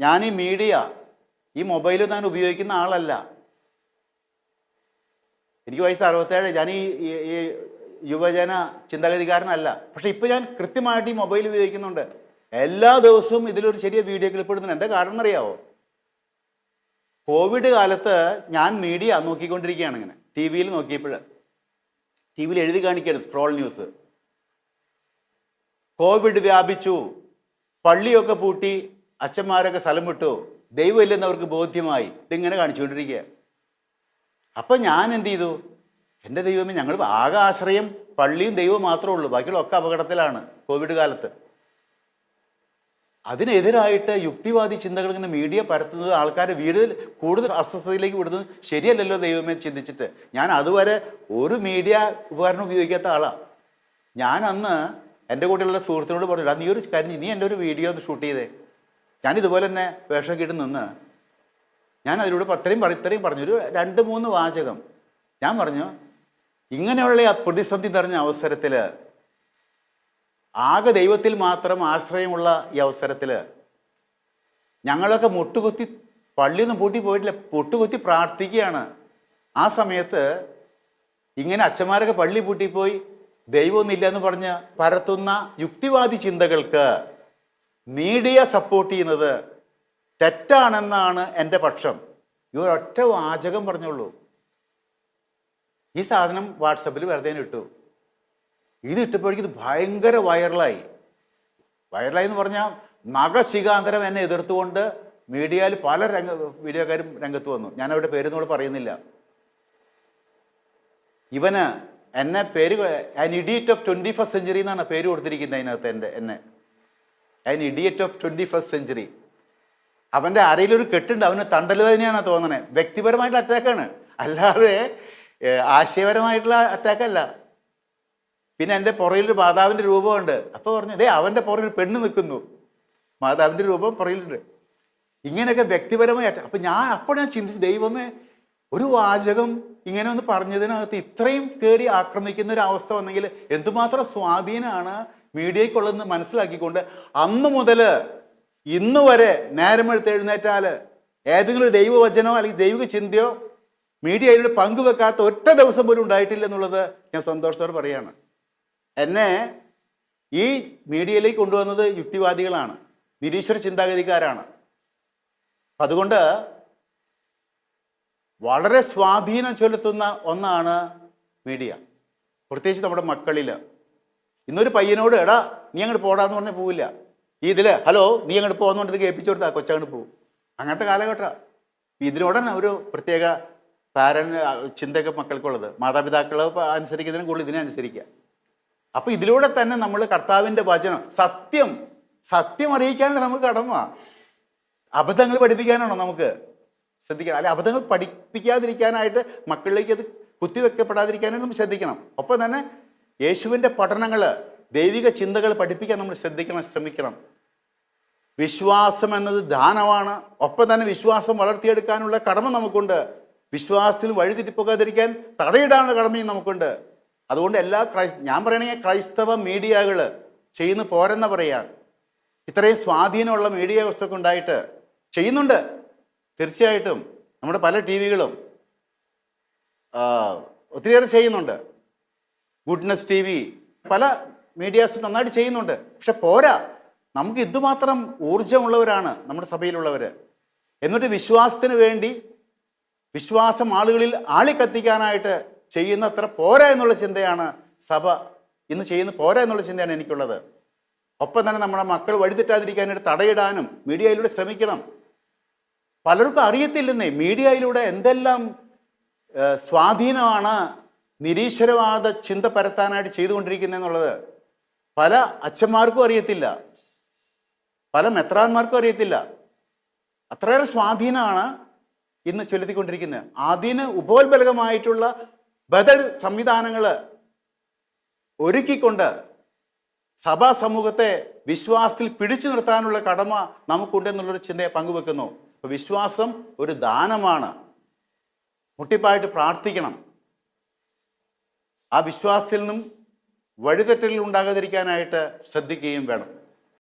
ഞാൻ ഈ മീഡിയ ഈ മൊബൈൽ ഞാൻ ഉപയോഗിക്കുന്ന ആളല്ല. എനിക്ക് വയസ്സ് അറുപത്തേഴ് ഞാൻ ഈ ഈ- യുവജന ചിന്താഗതിക്കാരനല്ല. പക്ഷെ ഇപ്പം ഞാൻ കൃത്യമായിട്ട് ഈ മൊബൈൽ ഉപയോഗിക്കുന്നുണ്ട്. എല്ലാ ദിവസവും ഇതിലൊരു ചെറിയ വീഡിയോ ക്ലിപ്പ് എന്താ കാരണം എന്നറിയാവോ കോവിഡ് കാലത്ത് ഞാൻ മീഡിയ നോക്കിക്കൊണ്ടിരിക്കുകയാണ് ഇങ്ങനെ. ടി വിയിൽ നോക്കിയപ്പോൾ ടി വിയിൽ എഴുതി കാണിക്കുകയാണ് സ്ക്രോൾ ന്യൂസ്. കോവിഡ് വ്യാപിച്ചു. പള്ളിയൊക്കെ പൂട്ടി. അച്ഛന്മാരൊക്കെ സ്ഥലം വിട്ടു. ദൈവമില്ലെന്ന് അവർക്ക് ബോധ്യമായി. ഇതിങ്ങനെ കാണിച്ചുകൊണ്ടിരിക്കുക. അപ്പം ഞാൻ എന്ത് ചെയ്തു? എന്റെ ദൈവമേ ഞങ്ങൾ ആകെ ആശ്രയം പള്ളിയും ദൈവവും മാത്രമേ ഉള്ളൂ. ബാക്കിയുള്ള ഒക്കെ അപകടത്തിലാണ് കോവിഡ് കാലത്ത്. അതിനെതിരായിട്ട് യുക്തിവാദി ചിന്തകൾ ഇങ്ങനെ മീഡിയ പരത്തുന്നത് ആൾക്കാരെ വീടുകൾ കൂടുതൽ അസ്വസ്ഥതയിലേക്ക് വിടുന്നത് ശരിയല്ലല്ലോ ദൈവമേ ചിന്തിച്ചിട്ട്. ഞാൻ അതുവരെ ഒരു മീഡിയ ഉപകരണം ഉപയോഗിക്കാത്ത ആളാണ് ഞാൻ അന്ന് എന്റെ കൂട്ടിലുള്ള സുഹൃത്തിനോട് പറഞ്ഞു "എടാ, നീ ഒരു കാര്യം നീ എന്റെ ഒരു വീഡിയോ ഒന്ന് ഷൂട്ട് ചെയ്തേ. ഞാൻ ഇതുപോലെ തന്നെ വേഷം കിട്ടി നിന്ന് ഞാൻ അതിലൂടെ ഇത്രയും പറഞ്ഞു ഇത്രയും പറഞ്ഞു. ഒരു രണ്ട് മൂന്ന് വാചകം. ഞാൻ പറഞ്ഞു ഇങ്ങനെയുള്ള ആ പ്രതിസന്ധി നിറഞ്ഞ അവസരത്തിൽ ആകെ ദൈവത്തിൽ മാത്രം ആശ്രയമുള്ള ഈ അവസരത്തിൽ ഞങ്ങളൊക്കെ മുട്ടുകുത്തി പള്ളിയൊന്നും പൂട്ടി പോയിട്ടില്ല. മുട്ടുകുത്തി പ്രാർത്ഥിക്കുകയാണ്. ആ സമയത്ത് ഇങ്ങനെ അച്ഛന്മാരൊക്കെ പള്ളി പൂട്ടിപ്പോയി. ദൈവമൊന്നുമില്ല എന്ന് പറഞ്ഞ് പരത്തുന്ന യുക്തിവാദി ചിന്തകൾക്ക് മീഡിയ സപ്പോർട്ട് ചെയ്യുന്നത് തെറ്റാണെന്നാണ് എന്റെ പക്ഷം. ഈ ഒരൊറ്റ വാചകം പറഞ്ഞോളൂ ഈ സാധനം വാട്സപ്പിൽ വെറുതെ ഇട്ടു. ഇത് ഇട്ടപ്പോഴേക്കും ഇത് ഭയങ്കര വൈറലായി. വൈറലായി എന്ന് പറഞ്ഞാൽ നഖശികാന്തരം എന്നെ എതിർത്തുകൊണ്ട് മീഡിയയിൽ പല രംഗ വീഡിയോക്കാരും രംഗത്ത് വന്നു. ഞാൻ അവരുടെ പേരൊന്നും ഇവിടെ പറയുന്നില്ല. ഇവന് എന്നെ പേര് an idiot of twenty first century എന്നാണ് പേര് കൊടുത്തിരിക്കുന്നത് അതിനകത്ത് എന്റെ എന്നെ. An idiot of twenty first century അവന്റെ അരയിലൊരു കെട്ടുണ്ട് അവന് തണ്ടലുവേദനയാണ് തോന്നണേ. വ്യക്തിപരമായിട്ടുള്ള അറ്റാക്കാണ് അല്ലാതെ ആശയപരമായിട്ടുള്ള അറ്റാക്കല്ല പിന്നെ എന്റെ പുറകിലൊരു മാതാവിന്റെ രൂപമുണ്ട്. അപ്പോൾ പറഞ്ഞു ദേ അവന്റെ പുറയിൽ ഒരു പെണ്ണ് നിൽക്കുന്നു. മാതാവിന്റെ രൂപം പുറയിലുണ്ട്. ഇങ്ങനെയൊക്കെ വ്യക്തിപരമായി അപ്പം ഞാൻ അപ്പോൾ ഞാൻ ചിന്തിച്ചു ദൈവമേ ഒരു വാചകം ഇങ്ങനെ ഒന്ന് പറഞ്ഞതിനകത്ത് ഇത്രയും കയറി ആക്രമിക്കുന്ന ഒരു അവസ്ഥ വന്നെങ്കിൽ എന്തുമാത്രം സ്വാധീനമാണ് മീഡിയയ്ക്കുള്ളതെന്ന് മനസ്സിലാക്കിക്കൊണ്ട് അന്ന് മുതൽ ഇന്ന് വരെ നേരമെടുത്ത് എഴുന്നേറ്റാൽ ഏതെങ്കിലും ഒരു ദൈവവചനോ അല്ലെങ്കിൽ ദൈവിക ചിന്തയോ മീഡിയ അതിലൂടെ പങ്കുവെക്കാത്ത ഒറ്റ ദിവസം പോലും ഉണ്ടായിട്ടില്ല എന്നുള്ളത് ഞാൻ സന്തോഷത്തോടെ പറയാണ് എന്നെ ഈ മീഡിയയിലേക്ക് കൊണ്ടുവന്നത് യുക്തിവാദികളാണ് നിരീശ്വര ചിന്താഗതിക്കാരാണ്. അതുകൊണ്ട് വളരെ സ്വാധീനം ചെലുത്തുന്ന ഒന്നാണ് മീഡിയ. പ്രത്യേകിച്ച് നമ്മുടെ മക്കളിൽ ഇന്നൊരു പയ്യനോട് എടാ നീ അങ്ങോട്ട് പോടാന്ന് പറഞ്ഞാൽ പോവില്ല. ഈ ഇതിൽ ഹലോ നീ അങ്ങോട്ട് പോകുന്നുണ്ട് പറഞ്ഞിട്ട് കേൾപ്പിച്ചു കൊടുത്താൽ കൊച്ചങ്ങോട്ട് പോകും അങ്ങനത്തെ കാലഘട്ടമാണ് ഇതിനോടാണ് ഒരു പ്രത്യേക പാരൻ ചിന്തയൊക്കെ മക്കൾക്കുള്ളത്. മാതാപിതാക്കൾ അനുസരിക്കുന്നതിനും കൂടുതൽ ഇതിനെ അനുസരിക്കുക അപ്പം ഇതിലൂടെ തന്നെ നമ്മൾ കർത്താവിന്റെ വചനം സത്യം സത്യം അറിയിക്കാനാണ് നമുക്ക് കടമ. അബദ്ധങ്ങൾ പഠിപ്പിക്കാനാണോ നമുക്ക്? ശ്രദ്ധിക്കണം. അല്ലെ അബദ്ധങ്ങൾ പഠിപ്പിക്കാതിരിക്കാനായിട്ട് മക്കളിലേക്ക് അത് കുത്തിവെക്കപ്പെടാതിരിക്കാനായിട്ട് നമ്മൾ ശ്രദ്ധിക്കണം. ഒപ്പം തന്നെ യേശുവിന്റെ പഠനങ്ങൾ ദൈവിക ചിന്തകൾ പഠിപ്പിക്കാൻ നമ്മൾ ശ്രദ്ധിക്കണം ശ്രമിക്കണം. വിശ്വാസം എന്നത് ദാനമാണ്. ഒപ്പം തന്നെ വിശ്വാസം വളർത്തിയെടുക്കാനുള്ള കടമ നമുക്കുണ്ട്. വിശ്വാസത്തിൽ വഴിതിരിപ്പുകാതിരിക്കാൻ തടയിടാനുള്ള കടമയും നമുക്കുണ്ട്. അതുകൊണ്ട് എല്ലാ ക്രൈ ഞാൻ പറയണെങ്കിൽ ക്രൈസ്തവ മീഡിയകൾ ചെയ്യുന്ന പോരെന്ന പറയാൻ ഇത്രയും സ്വാധീനമുള്ള മീഡിയ വ്യവസ്ഥയൊക്കെ ഉണ്ടായിട്ട് ചെയ്യുന്നുണ്ട്. തീർച്ചയായിട്ടും. നമ്മുടെ പല ടി വികളും ഒത്തിരിയേറെ ചെയ്യുന്നുണ്ട്. ഗുഡ്നസ് ടി വി പല മീഡിയാസ് നന്നായിട്ട് ചെയ്യുന്നുണ്ട്. പക്ഷെ പോരാ. നമുക്ക് ഇതുമാത്രം ഊർജമുള്ളവരാണ് നമ്മുടെ സഭയിലുള്ളവർ എന്നിട്ട് വിശ്വാസത്തിന് വേണ്ടി വിശ്വാസം ആളുകളിൽ ആളിക്കത്തിക്കാനായിട്ട് ചെയ്യുന്ന അത്ര പോരാ എന്നുള്ള ചിന്തയാണ് സഭ ഇന്ന് ചെയ്യുന്ന പോരാ എന്നുള്ള ചിന്തയാണ് എനിക്കുള്ളത്. ഒപ്പം തന്നെ നമ്മുടെ മക്കൾ വഴിതെറ്റാതിരിക്കാനായിട്ട് തടയിടാനും മീഡിയയിലൂടെ ശ്രമിക്കണം. പലർക്കും അറിയത്തില്ലെന്നേ. മീഡിയയിലൂടെ എന്തെല്ലാം സ്വാധീനമാണ് നിരീശ്വരവാദ ചിന്ത പരത്താനായിട്ട് ചെയ്തുകൊണ്ടിരിക്കുന്നതെന്നുള്ളത് പല അച്ഛന്മാർക്കും അറിയത്തില്ല. പല മെത്രാന്മാർക്കും അറിയത്തില്ല. അത്രയേറെ സ്വാധീനമാണ് ഇന്ന് ചൊല്ലിക്കൊണ്ടിരിക്കുന്നത് അതിന് ഉപോത്ബലകമായിട്ടുള്ള ബദൽ സംവിധാനങ്ങൾ ഒരുക്കിക്കൊണ്ട് സഭാ സമൂഹത്തെ വിശ്വാസത്തിൽ പിടിച്ചു നിർത്താനുള്ള കടമ നമുക്കുണ്ടെന്നുള്ളൊരു ചിന്തയെ പങ്കുവെക്കുന്നു. വിശ്വാസം ഒരു ദാനമാണ്. മുട്ടിപ്പായിട്ട് പ്രാർത്ഥിക്കണം. ആ വിശ്വാസത്തിൽ നിന്നും വഴിതെറ്റലിൽ ഉണ്ടാകാതിരിക്കാനായിട്ട് ശ്രദ്ധിക്കുകയും വേണം.